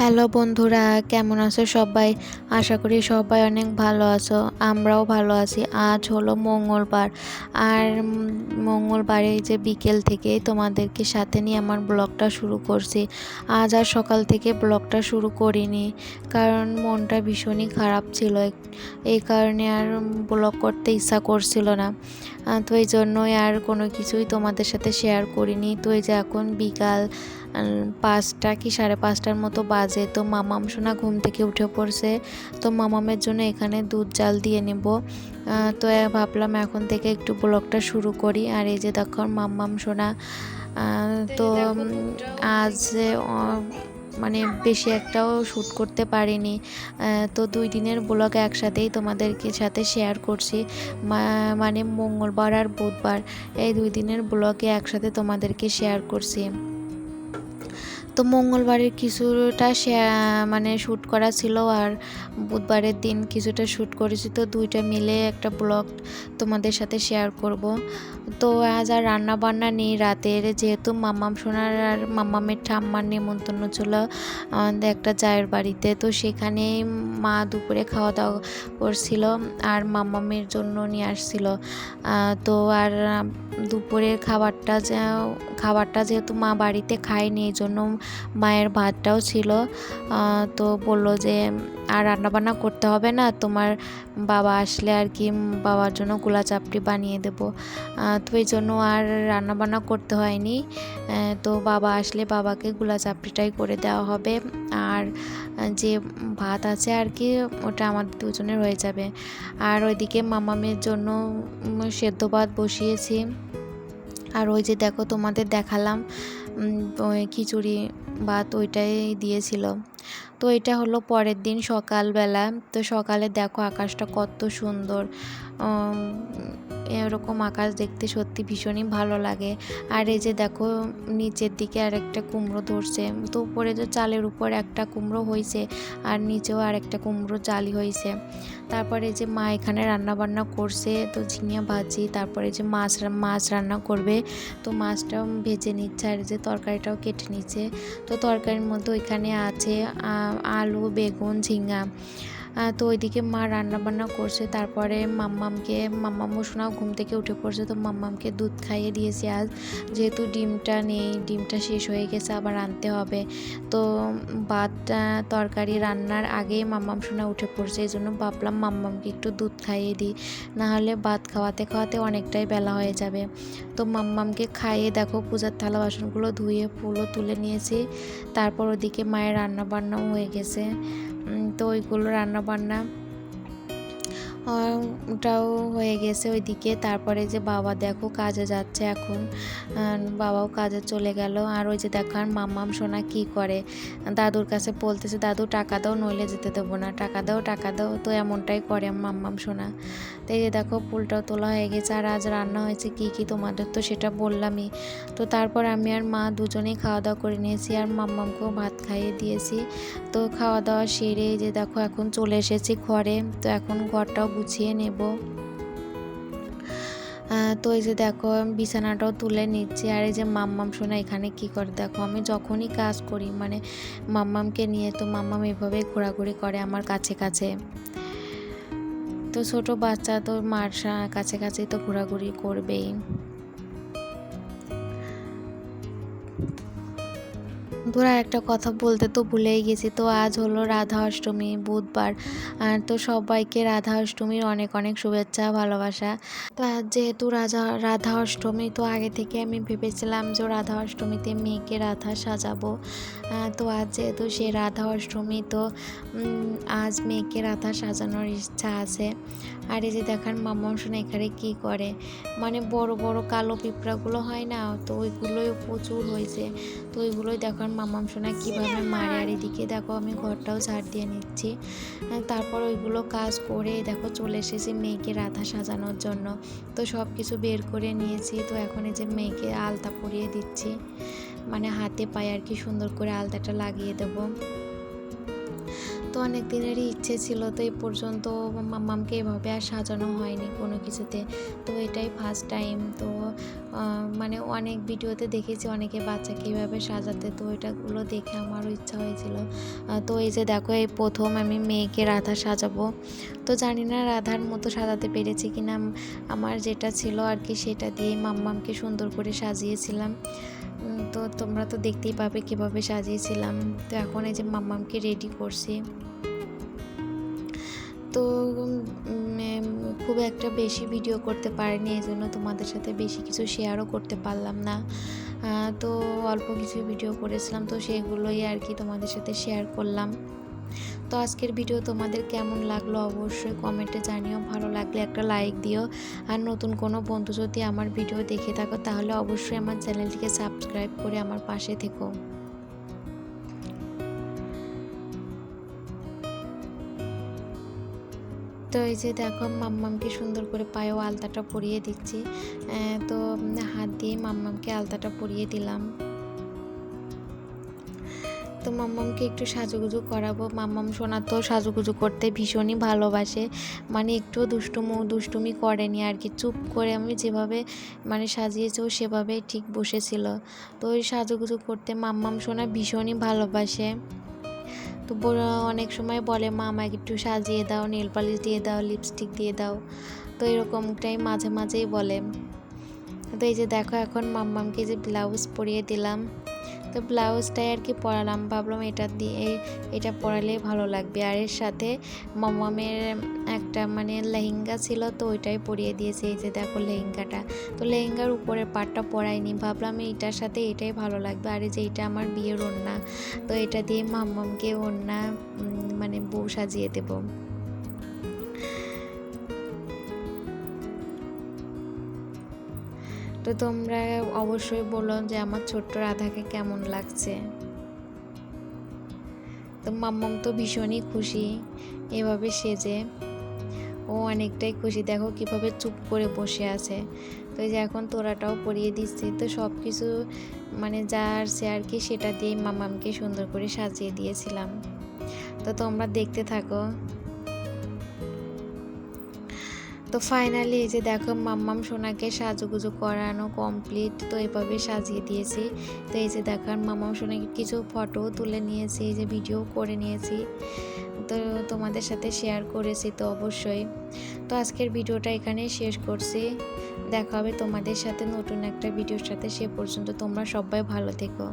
Hello বন্ধুরা, কেমন আছো সবাই? আশা করি সবাই অনেক ভালো আছো, আমরাও ভালো আছি। আজ হলো মঙ্গলবার। আর মঙ্গলবারে এই যে বিকেল থেকে তোমাদেরকে সাথে নিয়ে আমার ব্লগটা শুরু করছি। আজ আর সকাল থেকে ব্লগটা শুরু করিনি, কারণ মনটা ভীষণই খারাপ ছিল। এই কারণে আর ব্লগ করতে ইচ্ছা করছিল না। তো এই জন্যই আর কোনো কিছুই তোমাদের সাথে শেয়ার করিনি। তো এই যে এখন বিকাল পাঁচটা কি সাড়ে পাঁচটার মতো বাজে। তো মামাম সোনা ঘুম থেকে উঠে পড়ছে। তো মামামের জন্য এখানে দুধ জাল দিয়ে নেব। তো ভাবলাম এখন থেকে একটু ব্লগটা শুরু করি। আর এই যে দেখো মামাম সোনা তো আজ মানে বেশি একটাও শ্যুট করতে পারিনি। তো দুই দিনের ব্লগ একসাথেই তোমাদেরকে সাথে শেয়ার করছি। মানে মঙ্গলবার আর বুধবার এই দুই দিনের ব্লগে একসাথে তোমাদেরকে শেয়ার করছি। তো মঙ্গলবারের কিছুটা মানে শ্যুট করা ছিল আর বুধবারের দিন কিছুটা শ্যুট করেছি। তো দুইটা মিলে একটা ব্লগ তোমাদের সাথে শেয়ার করব। তো আজ আর রান্না বান্না নেই রাতের। যেহেতু মাম্মাম সোনার আর মাম্মামের ঠাম্মার নেমন্তন্ন ছিল, আমাদের একটা জায়ের বাড়িতে। তো সেখানে মা দুপুরে খাওয়া দাওয়া করছিল আর মাম্মামের জন্য নিয়ে আসছিল। তো আর দুপুরের খাবারটা খাবারটা যেহেতু মা বাড়িতে খায়নি, এই জন্য মায়ের ভাতটাও ছিল। তো বলল যে, আর রান্নাবান্না করতে হবে না, তোমার বাবা আসলে আর কি বাবার জন্য গোলা চাপড়ি বানিয়ে দেবো। তো এই জন্য আর রান্নাবান্না করতে হয়নি। তো বাবা আসলে বাবাকে গোলা চাপড়িটাই করে দেওয়া হবে। আর যে ভাত আছে আর কি, ওটা আমাদের দুজনের হয়ে যাবে। আর ওইদিকে মামামের জন্য সেদ্ধ ভাত বসিয়েছি। আর ওই যে দেখো তোমাদের দেখালাম খিচুড়ি ভাত ওইটাই দিয়েছিল। তো এটা হলো পরের দিন সকালবেলা। তো সকালে দেখো আকাশটা কত সুন্দর। এরকম আকাশ দেখতে সত্যি ভীষণই ভালো লাগে। আর এই যে দেখো নিচের দিকে আর একটা কুমড়ো ধরছে। তো উপরে যে চালের উপর একটা কুমড়ো হয়েছে আর নিচেও আর একটা কুমড়ো জালি হয়েছে তারপরে যে মা এখানে রান্না বান্না করছে তো ঝিঙে ভাজি তারপরে যে মাছ মাছ রান্না করবে। তো মাছটাও ভেজে নিচ্ছে আর যে তরকারিটাও কেটে নিচ্ছে। তো তরকারির মধ্যে ওইখানে আছে আলু বেগুন আহ, তো ওইদিকে মা রান্না বান্না করছে, তারপরে মাম্মামকে মাম্মাম শোনাও ঘুম থেকে উঠে পড়ছে, তো মাম্মামকে দুধ খাইয়ে দিয়েছি আজ। যেহেতু ডিমটা নেই, ডিমটা শেষ হয়ে গেছে, আবার আনতে হবে। তো ভাত তরকারি রান্নার আগেই মাম্মাম শোনা উঠে পড়ছে, এই জন্য ভাবলাম মাম্মামকে একটু দুধ খাইয়ে দিই। নাহলে ভাত খাওয়াতে খাওয়াতে অনেকটাই বেলা হয়ে যাবে। তো মাম্মামকে খাইয়ে দেখো, পূজার থালা বাসনগুলো ধুয়ে, ফুলও তুলে নিয়েছি। তারপর ওদিকে মায়ের রান্না বান্নাও হয়ে গেছে। তো ওইগুলো রান্না বান্না ওটাও হয়ে গেছে ওইদিকে। তারপরে যে বাবা দেখো কাজে যাচ্ছে এখন। বাবাও কাজে চলে গেল। আর ওই যে দেখো, আর মাম্মাম সোনা কি করে? দাদুর কাছে বলতেছে, দাদু, টাকা দাও, নইলে যেতে দেবো না। টাকা দাও টাকা দাও। তো এমনটাই করে মাম্মাম সোনা। তো এই যে দেখো, ফুলটাও তোলা হয়ে গেছে। আর আজ রান্না হয়েছে কি কি তোমাদের তো সেটা বললামই। তো তারপর আমি আর মা দুজনেই খাওয়া দাওয়া করে নিয়েছি। আর মাম্মামকেও ভাত খাইয়ে দিয়েছি। তো খাওয়া দাওয়া সেরে যে দেখো, এখন চলে এসেছি ঘরে। তো এখন ঘরটাও গুছিয়ে নেব। তো এই যে দেখো বিছানাটাও তুলে নিচ্ছি। আর এই যে মাম্মাম, শোনা, এখানে কি করে? দেখো, আমি যখনই কাজ করি মানে মাম্মামকে নিয়ে, তো মাম্মাম এভাবেই ঘোরাঘুরি করে আমার কাছে কাছে। তো ছোট বাচ্চা, তো মার কাছে কাছেই তো ঘোরাঘুরি করবেই। ধরা একটা কথা বলতে তো ভুলেই গেছি। তো আজ হলো রাধা অষ্টমী, বুধবার। আর তো সবাইকে রাধা অষ্টমীর অনেক অনেক শুভেচ্ছা, ভালোবাসা। তো আজ যেহেতু রাজা, রাধা অষ্টমী, তো আগে থেকে আমি ভেবেছিলাম যে রাধা অষ্টমীতে মেয়েকে রাধা সাজাবো। তো আজ যেহেতু সে রাধা অষ্টমী, তো আজ মেয়েকে রাধা সাজানোর ইচ্ছা আছে। আর এই যে দেখার মামা শোনা এখানে কী করে? মানে বড় বড় কালো পিঁপড়াগুলো হয় না? তো ওইগুলোই প্রচুর হয়েছে। তো ওইগুলোই দেখো আর মামাম সোনা কীভাবে মারে। আর এদিকে দেখো আমি ঘরটাও ঝাড় দিয়ে নিচ্ছি। তারপর ওইগুলো কাজ করে দেখো চলে এসেছি মেয়েকে রাধা সাজানোর জন্য। তো সব কিছু বের করে নিয়েছি। তো এখন এই যে মেয়েকে আলতা পরিয়ে দিচ্ছি। মানে হাতে পায়ে আর কি সুন্দর করে আলতাটা লাগিয়ে দেবো। তো অনেক দিনেরই ইচ্ছে ছিল, তো এই পর্যন্ত মাম্মামকে এভাবে আর সাজানো হয়নি কোনো কিছুতে। তো এটাই ফার্স্ট টাইম তো মানে অনেক ভিডিওতে দেখেছি অনেকে বাচ্চাকে এইভাবে সাজাতে, তো এটাগুলো দেখে আমারও ইচ্ছা হয়েছিল। তো এই যে দেখো, এই প্রথম আমি মেয়েকে রাধা সাজাবো। তো জানি না রাধার মতো সাজাতে পেরেছি কিনা, আমার যেটা ছিল আর কি সেটা দিয়ে মাম্মামকে সুন্দর করে সাজিয়েছিলাম। তো তোমরা তো দেখতেই পাবে কীভাবে সাজিয়েছিলাম। তো এখন এই যে মাম্মামকে রেডি করছি। তো খুব একটা বেশি ভিডিও করতে পারিনি এই জন্য তোমাদের সাথে বেশি কিছু শেয়ারও করতে পারলাম না। তো অল্প কিছু ভিডিও করেছিলাম, তো সেগুলোই আর কি তোমাদের সাথে শেয়ার করলাম। তো আজকের ভিডিও তোমাদের কেমন লাগল অবশ্যই কমেন্টে জানিও। ভালো লাগলে একটা লাইক দিও। আর নতুন কোনো বন্ধু যদি আমার ভিডিও দেখে থাকো, তাহলে অবশ্যই আমার চ্যানেলটিকে সাবস্ক্রাইব করে আমার পাশে থেকো। তো এই যে দেখো, মাম্মামকে সুন্দর করে পায়েও আলতাটা পরিয়ে দিচ্ছি। তো হাত দিয়ে মাম্মামকে আলতাটা পরিয়ে দিলাম। তো মাম্মামকে একটু সাজুগুজু করাবো। মাম্মাম সোনা তো সাজুগুজু করতে ভীষণই ভালোবাসে। মানে একটু দুষ্টুমু, দুষ্টুমি করেনি আর কি। চুপ করে আমি যেভাবে মানে সাজিয়েছি, ও সেভাবেই ঠিক বসেছিল। তো ওই সাজুগুজু করতে মাম্মাম সোনা ভীষণই ভালোবাসে। তো অনেক সময় বলে মা আমাকে একটু সাজিয়ে দাও, নেল পালিশ দিয়ে দাও, লিপস্টিক দিয়ে দাও। তো এরকমটাই মাঝে মাঝেই বলে। তো এই যে দেখো, এখন মাম্মামকে যে ব্লাউজ পরিয়ে দিলাম। তো ব্লাউজটাই আর কি পরালাম, ভাবলাম এটা দিয়ে, এটা পরালে ভালো লাগবে। আর এর সাথে মাম্মামের একটা মানে লেহেঙ্গা ছিল, তো ওইটাই পরিয়ে দিয়েছে, এই যে দেখো লেহেঙ্গাটা। তো লেহেঙ্গার উপরের পাটটা পরাইনি, ভাবলাম এইটার সাথে এটাই ভালো লাগবে। আর যে এটা আমার বিয়ের ওড়না, তো এটা দিয়ে মাম্মামকে ওড়না মানে বউ সাজিয়ে দেবো। তো তোমরা অবশ্যই বলো যে আমার ছোট্ট রাধাকে কেমন লাগছে। তো মাম্মাম তো ভীষণই খুশি এভাবে সেজে। ও অনেকটাই খুশি। দেখো কীভাবে চুপ করে বসে আছে। তো যে এখন তোরাটাও পরিয়ে দিচ্ছি। তো সব কিছু মানে যা আসছে আর কি সেটা দিয়ে মামামকে সুন্দর করে সাজিয়ে দিয়েছিলাম। তো তোমরা দেখতে থাকো। তো ফাইনালি এই যে দেখো মাম্মাম সোনাকে সাজুগুজু করানো কমপ্লিট তো এভাবে সাজিয়ে দিয়েছি। তো এই যে দেখো, আর মাম্মাম সোনাকে কিছু ফটো তুলে নিয়েছি, এই যে ভিডিও করে নিয়েছি। তো তোমাদের সাথে শেয়ার করেছি তো অবশ্যই। তো আজকের ভিডিওটা এখানে শেষ করছি। দেখা হবে তোমাদের সাথে নতুন একটা ভিডিওর সাথে। সে পর্যন্ত তোমরা সবাই ভালো থেকো।